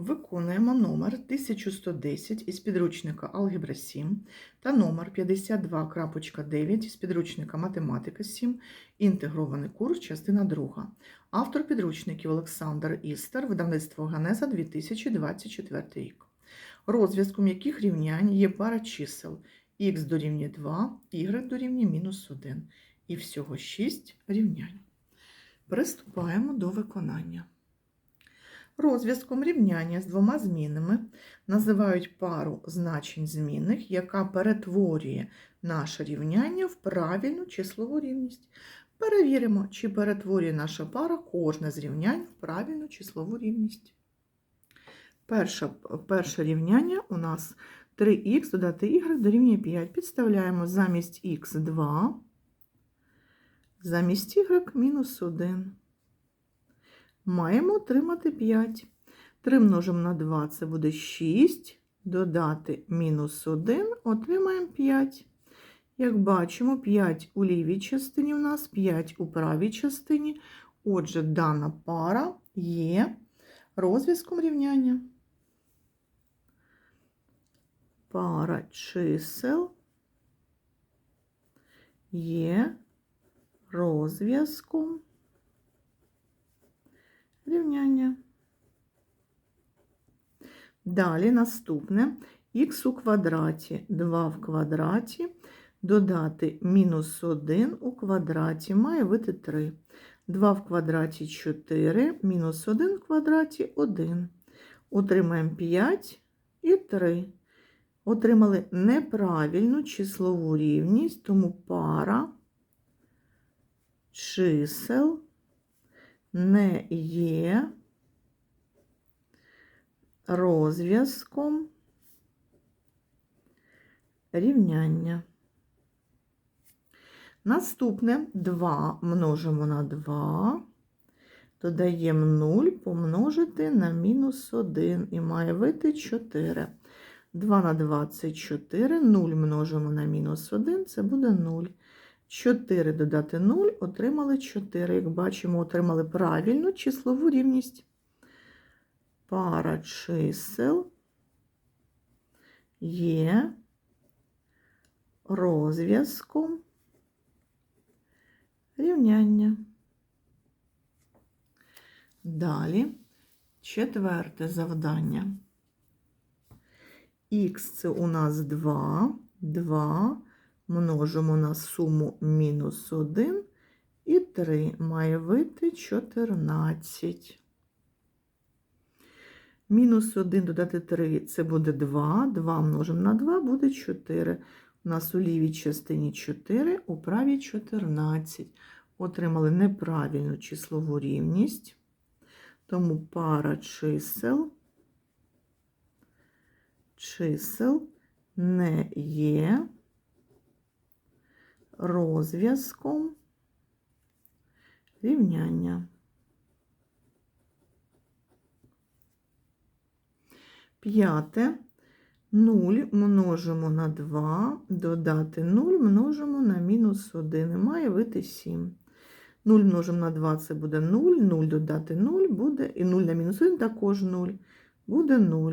Виконуємо номер 1110 із підручника Алгебра 7 та номер 52.9 із підручника Математика 7, інтегрований курс, частина 2. Автор підручників Олександр Істер, видавництво Ганеза 2024 рік. Розв'язком яких рівнянь є пара чисел х дорівнює 2, y дорівнює мінус 1 і всього 6 рівнянь. Приступаємо до виконання. Розв'язком рівняння з двома змінами називають пару значень змінних, яка перетворює наше рівняння в правильну числову рівність. Перевіримо, чи перетворює наша пара кожне з рівнянь в правильну числову рівність. Перше, перше рівняння у нас 3х додати y дорівнює 5. Підставляємо замість х 2, замість y мінус 1 маємо отримати 5. 3 множимо на 2 це буде 6. Додати мінус 1, отримаємо 5. Як бачимо, 5 у лівій частині у нас, 5 у правій частині. Отже, дана пара є розв'язком рівняння. Пара чисел є розв'язком рівняння. Далі наступне х у квадраті 2 в квадраті додати мінус 1 у квадраті має вийти 3. 2 в квадраті 4, мінус 1 в квадраті 1. Отримаємо 5 і 3. Отримали неправильну числову рівність, тому пара чисел не є розв'язком рівняння. Наступне 2 множимо на 2, додаємо 0 помножити на мінус 1 і має вийти 4. 2 на 2 це 4, 0 множимо на мінус 1, це буде 0. 4 додати 0, отримали 4. Як бачимо, отримали правильну числову рівність. Пара чисел є розв'язком рівняння. Далі четверте завдання. Х це у нас 2, 2 множимо на суму мінус 1 і 3 має вийти 14. Мінус 1 додати 3 це буде 2, 2 множимо на 2 буде 4. У нас у лівій частині 4, у правій 14. Отримали неправильну числову рівність, тому пара чисел, чисел не є розв'язком рівняння. П'яте 0 множимо на 2, додати 0 множимо на мінус 1 і має вийти 7. 0 множимо на 2 це буде 0, 0 додати 0 буде, і 0 на мінус 1 також 0, буде 0.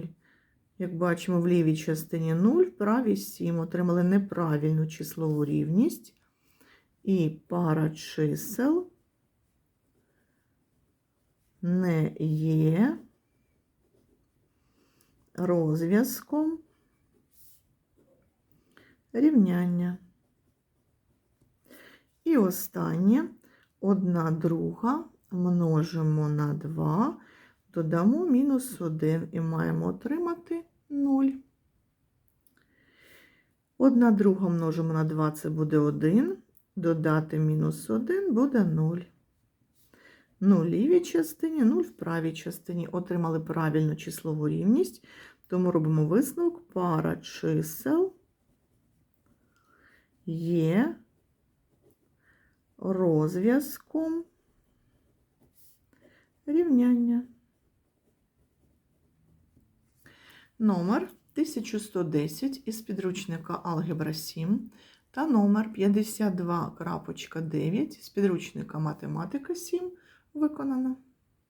Як бачимо, в лівій частині 0, в правій 7. Отримали неправильну числову рівність. І пара чисел не є розв'язком рівняння. І останнє одна друга множимо на 2, додамо мінус 1 і маємо отримати 0. Одна друга множимо на 2, це буде 1, додати мінус 1 буде 0. 0 в лівій частині, 0 в правій частині. Отримали правильну числову рівність, тому робимо висновок пара чисел є розв'язком рівняння. Номер 1110 із підручника Алгебра 7 та номер 52.9 з підручника Математика 7 виконано.